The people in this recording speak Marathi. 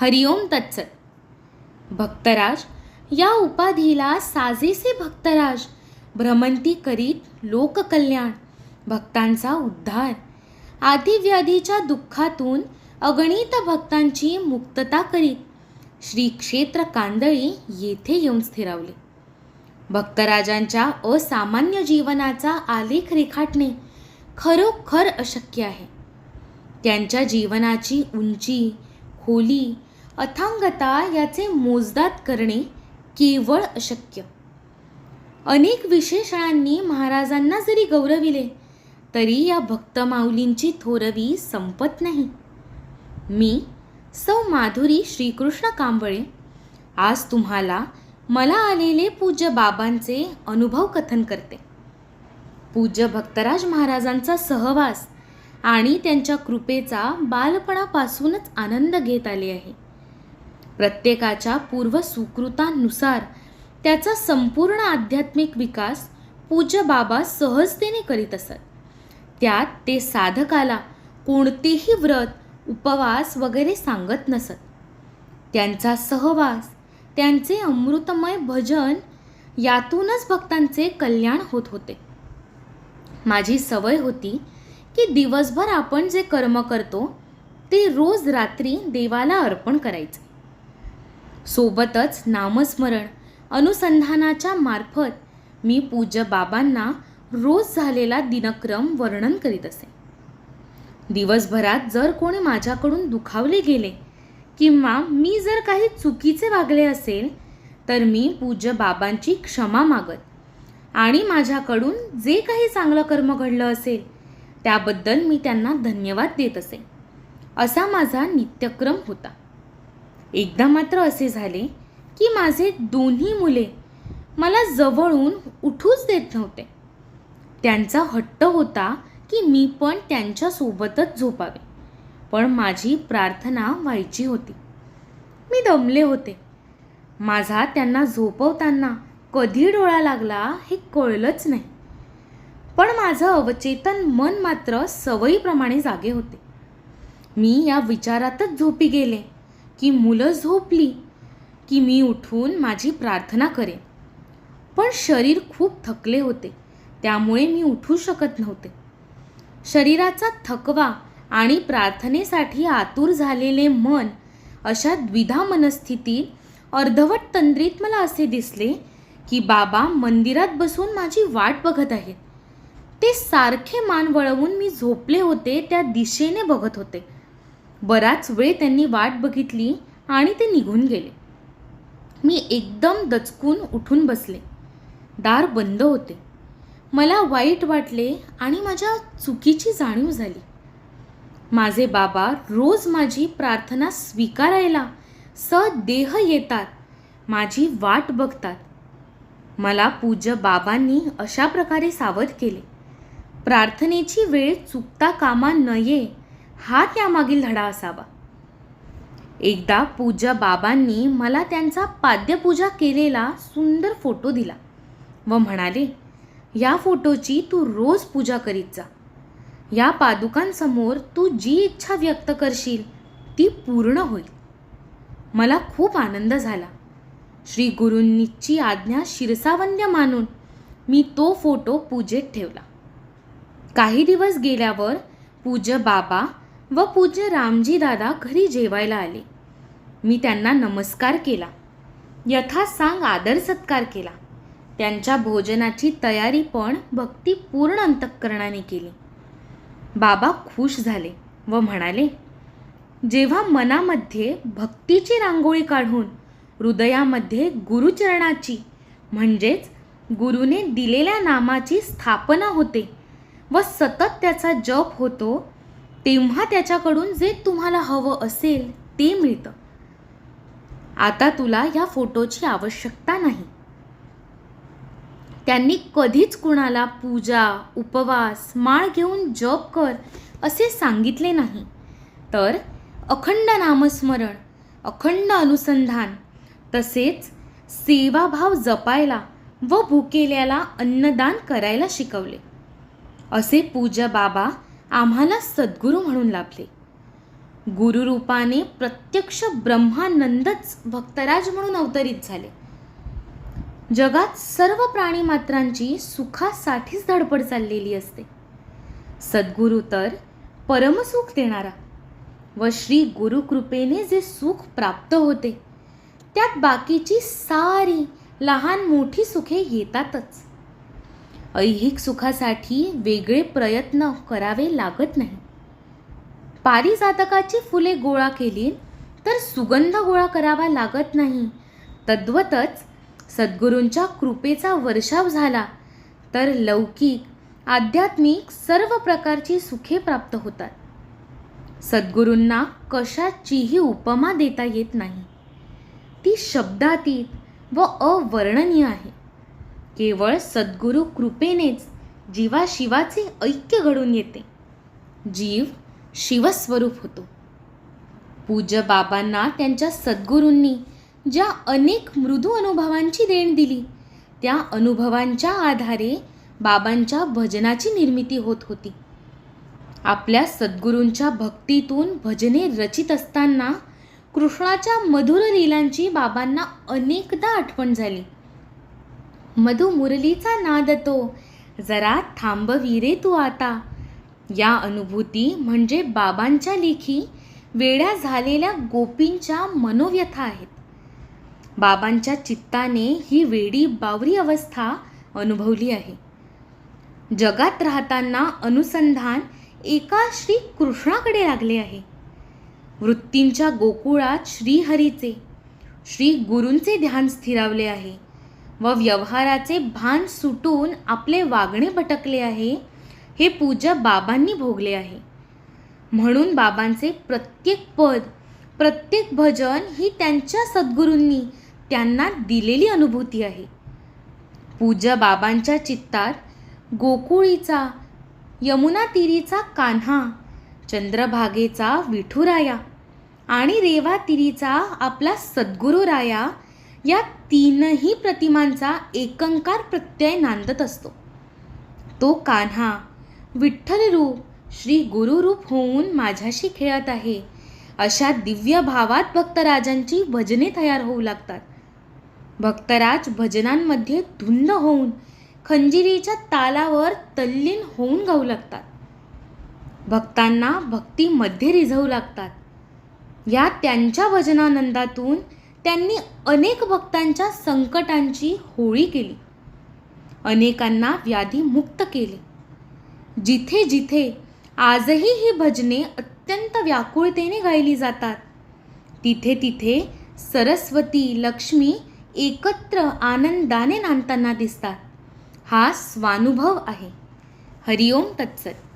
हरिओम तत्सत. भक्तराज या उपाधीला साजेसे भक्तराज भ्रमंती करीत लोककल्याण भक्तांचा उद्धार. आदिव्याधीच्या दुःखातून अगणित भक्तांची मुक्तता करीत श्री क्षेत्र कांदळी येथे येऊन स्थिरावले. भक्तराजांच्या असामान्य जीवनाचा आलेख रेखाटणे खरोखर अशक्य आहे. त्यांच्या जीवनाची उंची खोली अथांगता याचे मोजदात करणे केवळ अशक्य. अनेक विशेषणांनी महाराजांना जरी गौरविले तरी या भक्त माऊलींची थोरवी संपत नाही. मी सौ माधुरी श्रीकृष्ण कांबळे आज तुम्हाला मला आलेले पूज्य बाबांचे अनुभव कथन करते. पूज्य भक्तराज महाराजांचा सहवास आणि त्यांच्या कृपेचा बालपणापासूनच आनंद घेत आले आहे. प्रत्येकाच्या पूर्व सुकृतानुसार त्याचा संपूर्ण आध्यात्मिक विकास पूज्य बाबा सहजतेने करीत असत. त्यात ते साधकाला कोणतेही व्रत उपवास वगैरे सांगत नसत. त्यांचा सहवास त्यांचे अमृतमय भजन यातूनच भक्तांचे कल्याण होत होते. माझी सवय होती की दिवसभर आपण जे कर्म करतो ते रोज रात्री देवाला अर्पण करायचे. सोबतच नामस्मरण अनुसंधानाच्या मार्फत मी पूज्य बाबांना रोज झालेला दिनक्रम वर्णन करीत असे. दिवसभरात जर कोणी माझ्याकडून दुखावले गेले किंवा मी जर काही चुकीचे वागले असेल तर मी पूज्य बाबांची क्षमा मागत आणि माझ्याकडून जे काही चांगलं कर्म घडलं असेल त्याबद्दल मी त्यांना धन्यवाद देत असे. असा माझा नित्यक्रम होता. एकदा मात्र असे झाले की माझे दोन्ही मुले मला जवळून उठूच देत नव्हते. त्यांचा हट्ट होता की मी पण त्यांच्यासोबतच झोपावे पण माझी प्रार्थना व्हायची होती. मी दमले होते. माझा त्यांना झोपवताना कधी डोळा लागला हे कळलंच नाही. पण माझं अवचेतन मन मात्र सवयीप्रमाणे जागे होते. मी या विचारातच झोपी गेले. की मुलं झोपली की मी उठून माझी प्रार्थना करेन. पण शरीर खूप थकले होते त्यामुळे मी उठू शकत नव्हते. शरीराचा थकवा आणि प्रार्थनेसाठी आतुर झालेले मन अशा द्विधा मनस्थितीत अर्धवट तंद्रीत मला असे दिसले की बाबा मंदिरात बसून माझी वाट बघत आहेत. ते सारखे मान वळवून मी झोपले होते त्या दिशेने बघत होते. बराच वेळ त्यांनी वाट बघितली आणि ते निघून गेले. मी एकदम दचकून उठून बसले. दार बंद होते. मला वाईट वाटले आणि माझ्या चुकीची जाणीव झाली. माझे बाबा रोज माझी प्रार्थना स्वीकारायला सदेह येतात. माझी वाट बघतात. मला पूज्य बाबांनी अशा प्रकारे सावध केले. प्रार्थनेची वेळ चुकता कामा नये हा त्यामागील धडा असावा. एकदा पूज्य बाबांनी मला त्यांचा पाद्यपूजा केलेला सुंदर फोटो दिला व म्हणाले या फोटोची तू रोज पूजा करीत जा. या पादुकांसमोर तू जी इच्छा व्यक्त करशील ती पूर्ण होईल. मला खूप आनंद झाला. श्री गुरूंनीची आज्ञा शिरसावंद्य मानून मी तो फोटो पूजेत ठेवला. काही दिवस गेल्यावर पूज्य बाबा व पूज्य रामजी दादा घरी जेवायला आले. मी त्यांना नमस्कार केला. यथासांग आदर सत्कार केला. त्यांच्या भोजनाची तयारी पण भक्तिपूर्ण अंतःकरणाने केली. बाबा खुश झाले व म्हणाले जेव्हा मनामध्ये भक्तीची रांगोळी काढून हृदयामध्ये गुरुचरणाची म्हणजेच गुरुने दिलेल्या नामाची स्थापना होते व सतत त्याचा जप होतो तेव्हा त्याच्याकडून जे तुम्हाला हवं असेल ते मिळतं. आता तुला या फोटोची आवश्यकता नाही. त्यांनी कधीच कुणाला पूजा उपवास माळ घेऊन जप कर असे सांगितले नाही. तर अखंड नामस्मरण अखंड अनुसंधान तसेच सेवाभाव जपायला व भुकेल्याला अन्नदान करायला शिकवले. असे पूजा बाबा आम्हाला सद्गुरू म्हणून लाभले. गुरुरूपाने प्रत्यक्ष ब्रह्मानंदच भक्तराज म्हणून अवतरित झाले. जगात सर्व प्राणीमात्रांची सुखासाठीच धडपड चाललेली असते. सद्गुरू तर परमसुख देणारा व श्री गुरुकृपेने जे सुख प्राप्त होते त्यात बाकीची सारी लहान मोठी सुखे येतातच. ऐहिक सुखासाठी वेगळे प्रयत्न करावे लागत नाही. पारिजातकाची फुले गोळा केली तर सुगंध गोळा करावा लागत नाही. तद्वतच सद्गुरूंच्या कृपेचा वर्षाव झाला तर लौकिक आध्यात्मिक सर्व प्रकारची सुखे प्राप्त होतात. सद्गुरूंना कशाचीही उपमा देता येत नाही. ती शब्दातीत व अवर्णनीय आहे. केवळ सद्गुरू कृपेनेच जीवाशिवाचे ऐक्य घडून येते. जीव शिवस्वरूप होतो. पूज्य बाबांना त्यांच्या सद्गुरूंनी ज्या अनेक मृदू अनुभवांची देण दिली त्या अनुभवांच्या आधारे बाबांच्या भजनाची निर्मिती होत होती. आपल्या सद्गुरूंच्या भक्तीतून भजने रचित असताना कृष्णाच्या मधुर लीलांची बाबांना अनेकदा आठवण झाली. मधु मुरलीचा नाद तो. जरा थांबवी रे तू आता. या अनुभूती म्हणजे बाबांच्या लेखी वेड्या झालेल्या गोपींच्या मनोव्यथा आहेत. बाबांच्या चित्ताने ही वेडी बावरी अवस्था अनुभवली आहे. जगात राहताना अनुसंधान एका श्री कृष्णाकडे लागले आहे. वृत्तींच्या गोकुळात श्रीहरीचे श्री गुरूंचे ध्यान स्थिरावले आहे. व व्यवहाराचे भान सुटून आपले वागणे भटकले आहे हे पूजा बाबांनी भोगले आहे. म्हणून बाबांचे प्रत्येक पद प्रत्येक भजन ही त्यांच्या सद्गुरूंनी त्यांना दिलेली अनुभूती आहे. पूजा बाबांच्या चित्तात गोकुळीचा यमुना तिरीचा कान्हा चंद्रभागेचा विठुराया आणि रेवा तिरीचा आपला सद्गुरुराया या तीनही प्रतिमांचा एकंकार प्रत्यय नांदत असतो. तो कान्हा विठ्ठल रूप श्री गुरुरूप होऊन माझ्याशी खेळत आहे. अशा दिव्य भावात भक्तराजांची भजने तयार होऊ लागतात. भक्तराज भजनांमध्ये धुंद होऊन खंजिरीच्या तालावर तल्लीन होऊन गाऊ लागतात. भक्तांना भक्तीमध्ये रिझवू लागतात. या त्यांच्या भजनानंदातून त्यांनी अनेक भक्तांच्या संकटांची होळी केली. अनेकांना व्याधी मुक्त केले. जिथे जिथे आजही ही भजने अत्यंत व्याकुळतेने गायली जातात तिथे तिथे सरस्वती लक्ष्मी एकत्र आनंदाने नांदताना दिसतात. हा स्वानुभव आहे. हरिओम तत्सत.